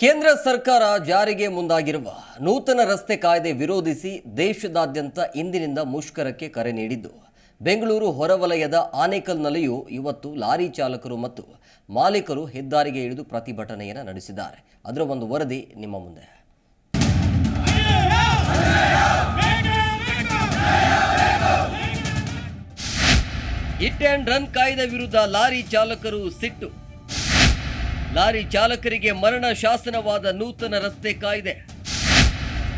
ಕೇಂದ್ರ ಸರ್ಕಾರ ಜಾರಿಗೆ ಮುಂದಾಗಿರುವ ನೂತನ ರಸ್ತೆ ಕಾಯ್ದೆ ವಿರೋಧಿಸಿ ದೇಶದಾದ್ಯಂತ ಇಂದಿನಿಂದ ಮುಷ್ಕರಕ್ಕೆ ಕರೆ ನೀಡಿದ್ದು. ಬೆಂಗಳೂರು ಹೊರವಲಯದ ಆನೇಕಲ್ನಲ್ಲಿಯೂ ಇವತ್ತು ಲಾರಿ ಚಾಲಕರು ಮತ್ತು ಮಾಲೀಕರು ಹೆದ್ದಾರಿಗೆ ಇಳಿದು ಪ್ರತಿಭಟನೆಯನ್ನು ನಡೆಸಿದ್ದಾರೆ. ಅದರ ಒಂದು ವರದಿ ನಿಮ್ಮ ಮುಂದೆ. ಹಿಟ್ ಆ್ಯಂಡ್ ರನ್ ಕಾಯ್ದೆ ವಿರುದ್ಧ ಲಾರಿ ಚಾಲಕರು ಸಿಟ್ಟು. ಲಾರಿ ಚಾಲಕರಿಗೆ ಮರಣ ಶಾಸನವಾದ ನೂತನ ರಸ್ತೆ ಕಾಯ್ದೆ.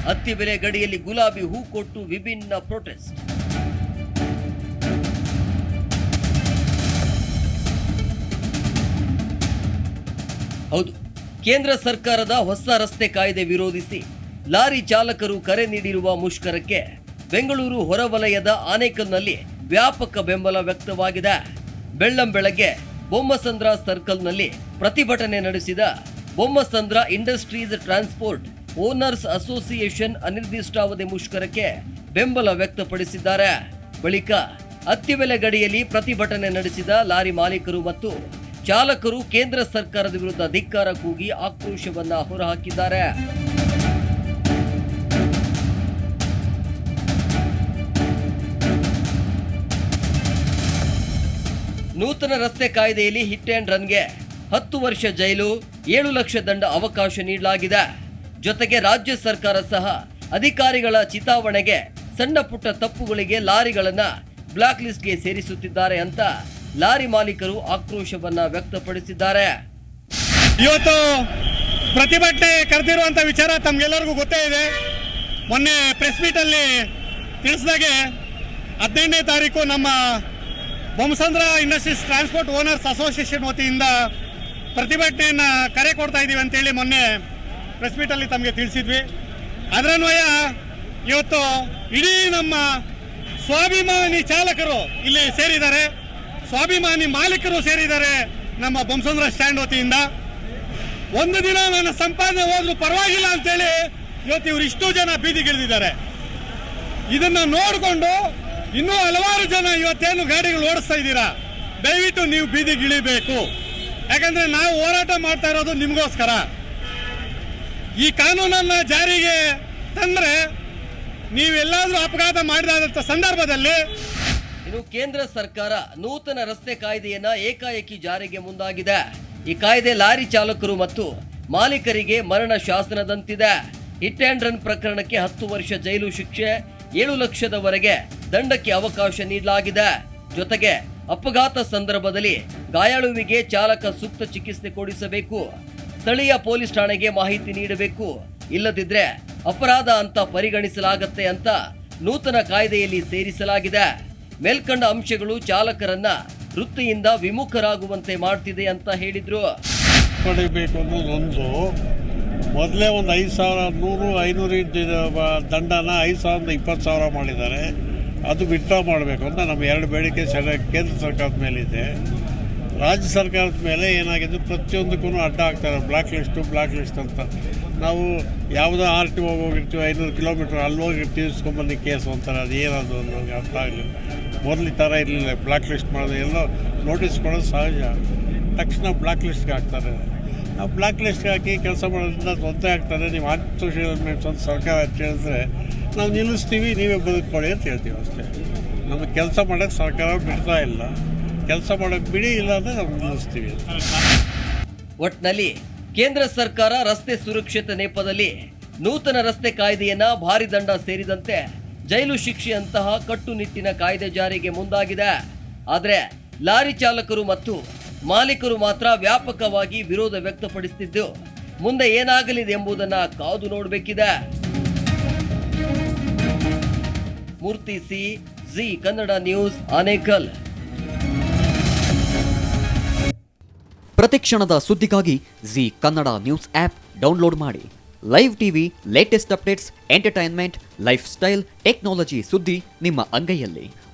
ಹತ್ತಿ ಬೆಲೆ ಗಡಿಯಲ್ಲಿ ಗುಲಾಬಿ ಹೂ ಕೊಟ್ಟು ವಿಭಿನ್ನ ಪ್ರೊಟೆಸ್ಟ್ ಹೌದು, ಕೇಂದ್ರ ಸರ್ಕಾರದ ಹೊಸ ರಸ್ತೆ ಕಾಯ್ದೆ ವಿರೋಧಿಸಿ ಲಾರಿ ಚಾಲಕರು ಕರೆ ನೀಡಿರುವ ಮುಷ್ಕರಕ್ಕೆ ಬೆಂಗಳೂರು ಹೊರವಲಯದ ಆನೇಕಲ್ನಲ್ಲಿ ವ್ಯಾಪಕ ಬೆಂಬಲ ವ್ಯಕ್ತವಾಗಿದೆ. ಬೆಳ್ಳಂ ಬೆಳಗ್ಗೆ ಬೊಮ್ಮಸಂದ್ರ ಸರ್ಕಲ್ನಲ್ಲಿ ಪ್ರತಿಭಟನೆ ನಡೆಸಿದ Bommasandra industries transport owners association ಅನಿರ್ದಿಷ್ಟಾವಧಿ ಮುಷ್ಕರಕ್ಕೆ ಬೆಂಬಲ ವ್ಯಕ್ತಪಡಿಸಿದ್ದಾರೆ. ಬಳಿಕ ಅತ್ತಿಬೆಲೆ ಗಡಿಯಲ್ಲಿ ಪ್ರತಿಭಟನೆ ನಡೆಸಿದ ಲಾರಿ ಮಾಲೀಕರು ಮತ್ತು ಚಾಲಕರು ಕೇಂದ್ರ ಸರ್ಕಾರದ ವಿರುದ್ಧ ಧಿಕ್ಕಾರ ಕೂಗಿ ಆಕ್ರೋಶವನ್ನ ಹೊರಹಾಕಿದ್ದಾರೆ. ನೂತನ ರಸ್ತೆ ಕಾಯ್ದೆಯಲ್ಲಿ ಹಿಟ್ ಆ್ಯಂಡ್ ರನ್ಗೆ ಹತ್ತು ವರ್ಷ ಜೈಲು, ಏಳು ಲಕ್ಷ ದಂಡ ಅವಕಾಶ ನೀಡಲಾಗಿದೆ. ಜೊತೆಗೆ ರಾಜ್ಯ ಸರ್ಕಾರ ಸಹ ಅಧಿಕಾರಿಗಳ ಚಿತಾವಣೆಗೆ ಸಣ್ಣ ಪುಟ್ಟ ತಪ್ಪುಗಳಿಗೆ ಲಾರಿಗಳನ್ನು ಬ್ಲಾಕ್ ಲಿಸ್ಟ್ಗೆ ಸೇರಿಸುತ್ತಿದ್ದಾರೆ ಅಂತ ಲಾರಿ ಮಾಲೀಕರು ಆಕ್ರೋಶವನ್ನ ವ್ಯಕ್ತಪಡಿಸಿದ್ದಾರೆ. ಇವತ್ತು ಪ್ರತಿಭಟನೆ ಕರೆದಿರುವಂಥ ವಿಚಾರ ತಮಗೆಲ್ಲರಿಗೂ ಗೊತ್ತೇ ಇದೆ. ಮೊನ್ನೆ ಪ್ರೆಸ್ ಮೀಟಲ್ಲಿ ತಿಳಿಸಿದಾಗೆ ಹದಿನೆಂಟನೇ ತಾರೀಕು ನಮ್ಮ Bommasandra industries transport owners association ವತಿಯಿಂದ ಪ್ರತಿಭಟನೆಯನ್ನು ಕರೆ ಕೊಡ್ತಾ ಇದ್ದೀವಿ ಅಂತೇಳಿ ಮೊನ್ನೆ ಪ್ರೆಸ್ ಮೀಟಲ್ಲಿ ತಮಗೆ ತಿಳಿಸಿದ್ವಿ. ಅದರನ್ವಯ ಇವತ್ತು ಇಡೀ ನಮ್ಮ ಸ್ವಾಭಿಮಾನಿ ಚಾಲಕರು ಇಲ್ಲಿ ಸೇರಿದ್ದಾರೆ. ಸ್ವಾಭಿಮಾನಿ ಮಾಲೀಕರು ಸೇರಿದ್ದಾರೆ ನಮ್ಮ ಬೊಮ್ಮಸಂದ್ರ ಸ್ಟ್ಯಾಂಡ್ ವತಿಯಿಂದ. ಒಂದು ದಿನ ನನ್ನ ಸಂಪಾದನೆ ಹೋದ್ರೂ ಪರವಾಗಿಲ್ಲ ಅಂತೇಳಿ ಇವತ್ತು ಇವರು ಇಷ್ಟು ಜನ ಬೀದಿಗಿಳಿದಿದ್ದಾರೆ. ಇದನ್ನು ನೋಡಿಕೊಂಡು ಇನ್ನೂ ಹಲವಾರು ಜನ ಇವತ್ತೇನು ಗಾಡಿಗಳು ಓಡಿಸ್ತಾ ಇದ್ದೀರಾ? ದಯವಿಟ್ಟು ನೀವು ಬೀದಿಗಿಳಿಬೇಕು. ಯಾಕಂದ್ರೆ ನಾವು ಹೋರಾಟ ಮಾಡ್ತಾ ಇರೋದು ನಿಮಗೋಸ್ಕರ. ಈ ಕಾನೂನನ್ನ ಜಾರಿಗೆ ತಂದ್ರೆ ನೀವೆಲ್ಲಾದರೂ ಅಪಘಾತ ಮಾಡಿದಂಥ ಸಂದರ್ಭದಲ್ಲಿ ಇನ್ನು ಕೇಂದ್ರ ಸರ್ಕಾರ ನೂತನ ರಸ್ತೆ ಕಾಯ್ದೆಯನ್ನ ಏಕಾಏಕಿ ಜಾರಿಗೆ ಮುಂದಾಗಿದೆ. ಈ ಕಾಯ್ದೆ ಲಾರಿ ಚಾಲಕರು ಮತ್ತು ಮಾಲೀಕರಿಗೆ ಮರಣ ಶಾಸನದಂತಿದೆ. ಹಿಟ್ ಆ್ಯಂಡ್ ರನ್ ಪ್ರಕರಣಕ್ಕೆ ಹತ್ತು ವರ್ಷ ಜೈಲು ಶಿಕ್ಷೆ ಏಳು ಲಕ್ಷದವರೆಗೆ ದಂಡಕ್ಕೆ ಅವಕಾಶ ನೀಡಲಾಗಿದೆ. ಜೊತೆಗೆ ಅಪಘಾತ ಸಂದರ್ಭದಲ್ಲಿ ಗಾಯಾಳುವಿಗೆ ಚಾಲಕ ಸೂಕ್ತ ಚಿಕಿತ್ಸೆ ಕೊಡಿಸಬೇಕು. ಸ್ಥಳೀಯ ಪೊಲೀಸ್ ಠಾಣೆಗೆ ಮಾಹಿತಿ ನೀಡಬೇಕು. ಇಲ್ಲದಿದ್ರೆ ಅಪರಾಧ ಅಂತ ಪರಿಗಣಿಸಲಾಗತ್ತೆ ಅಂತ ನೂತನ ಕಾಯ್ದೆಯಲ್ಲಿ ಸೇರಿಸಲಾಗಿದೆ. ಮೇಲ್ಕಂಡ ಅಂಶಗಳು ಚಾಲಕರನ್ನ ವೃತ್ತಿಯಿಂದ ವಿಮುಖರಾಗುವಂತೆ ಮಾಡ್ತಿದೆ ಅಂತ ಹೇಳಿದ್ರು. ಪಡಿಬೇಕು ಅನ್ನೋದೊಂದು ಮೊದಲೇ ಒಂದು ಐದು ಸಾವಿರ, ನೂರು, ಐನೂರು ದಂಡನ ಐದು ಸಾವಿರದ ಇಪ್ಪತ್ತು ಸಾವಿರ ಮಾಡಿದ್ದಾರೆ. ಅದು ವಿಡ್ರಾ ಮಾಡಬೇಕು ಅಂತ ನಮ್ಮ ಎರಡು ಬೇಡಿಕೆ ಸೆಂಟ್ರ ಕೇಂದ್ರ ಸರ್ಕಾರದ ಮೇಲಿದೆ. ರಾಜ್ಯ ಸರ್ಕಾರದ ಮೇಲೆ ಏನಾಗಿದೆ ಪ್ರತಿಯೊಂದಕ್ಕೂ ಅಡ್ಡ ಆಗ್ತಾರೆ. ಬ್ಲಾಕ್ ಲಿಸ್ಟು ಬ್ಲಾಕ್ ಲಿಸ್ಟ್ ಅಂತ. ನಾವು ಯಾವುದೋ ಆರ್ ಟಿ ಹೋಗಿರ್ತೀವಿ, ಐನೂರು ಕಿಲೋಮೀಟ್ರ್ ಅಲ್ಲಿ ಹೋಗಿರ್ತೀವಿ ಇಸ್ಕೊಂಬನ್ನಿ ಕೇಸು ಅಂತಾರೆ. ಅದು ಏನದು ಅನ್ನೋದು ಅರ್ಥ ಆಗಲಿಲ್ಲ. ಮೊದಲು ಥರ ಇರಲಿಲ್ಲ. ಬ್ಲಾಕ್ ಲಿಸ್ಟ್ ಮಾಡೋದು ಎಲ್ಲೋ ನೋಟಿಸ್ ಕೊಡೋದು ಸಹಜ. ತಕ್ಷಣ ಬ್ಲಾಕ್ ಲಿಸ್ಟ್ಗೆ ಹಾಕ್ತಾರೆ. ನಾವು ಬ್ಲಾಕ್ ಲಿಸ್ಟ್ಗೆ ಹಾಕಿ ಕೆಲಸ ಮಾಡೋದ್ರಿಂದ ತೊಂದರೆ ಆಗ್ತದೆ. ನೀವು ಸೋಷಿಯಲ್ ಮೀಡಿಯಾ ಒಂದು ಸರ್ಕಾರ ತಿಳಿದ್ರೆ ನಾವು ನಿಲ್ಲಿಸ್ತೀವಿ, ನೀವೇ ಬದುಕೊಳ್ಳಿ ಅಂತ ಹೇಳ್ತೀವಿ ಅಷ್ಟೇ. ನಮಗೆ ಕೆಲಸ ಮಾಡೋಕ್ಕೆ ಸರ್ಕಾರ ಬಿಡ್ತಾ ಇಲ್ಲ. ಕೆಲಸ ಮಾಡೋಕ್ಕೆ ಬಿಡಿ ಇಲ್ಲ ಅಂದರೆ ನಾವು ನಿಲ್ಲಿಸ್ತೀವಿ. ಒಟ್ಟಿನಲ್ಲಿ ಕೇಂದ್ರ ಸರ್ಕಾರ ರಸ್ತೆ ಸುರಕ್ಷತೆ ನೆಪದಲ್ಲಿ ನೂತನ ರಸ್ತೆ ಕಾಯ್ದೆಯನ್ನು ಭಾರಿ ದಂಡ ಸೇರಿದಂತೆ ಜೈಲು ಶಿಕ್ಷೆಯಂತಹ ಕಟ್ಟುನಿಟ್ಟಿನ ಕಾಯ್ದೆ ಜಾರಿಗೆ ಮುಂದಾಗಿದೆ. ಆದರೆ ಲಾರಿ ಚಾಲಕರು ಮತ್ತು ಮಾಲೀಕರು ಮಾತ್ರ ವ್ಯಾಪಕವಾಗಿ ವಿರೋಧ ವ್ಯಕ್ತಪಡಿಸುತ್ತಿದ್ದು ಮುಂದೆ ಏನಾಗಲಿದೆ ಎಂಬುದನ್ನ ಕಾದು ನೋಡಬೇಕಿದೆ. Murthy C, Zee Kannada news, Anekal. ಪ್ರತಿಕ್ಷಣದ ಸುದ್ದಿಗಾಗಿ Zee Kannada news app download ಮಾಡಿ. Live TV latest updates entertainment lifestyle technology ಸುದ್ದಿ ನಿಮ್ಮ ಅಂಗೈಯಲ್ಲಿ.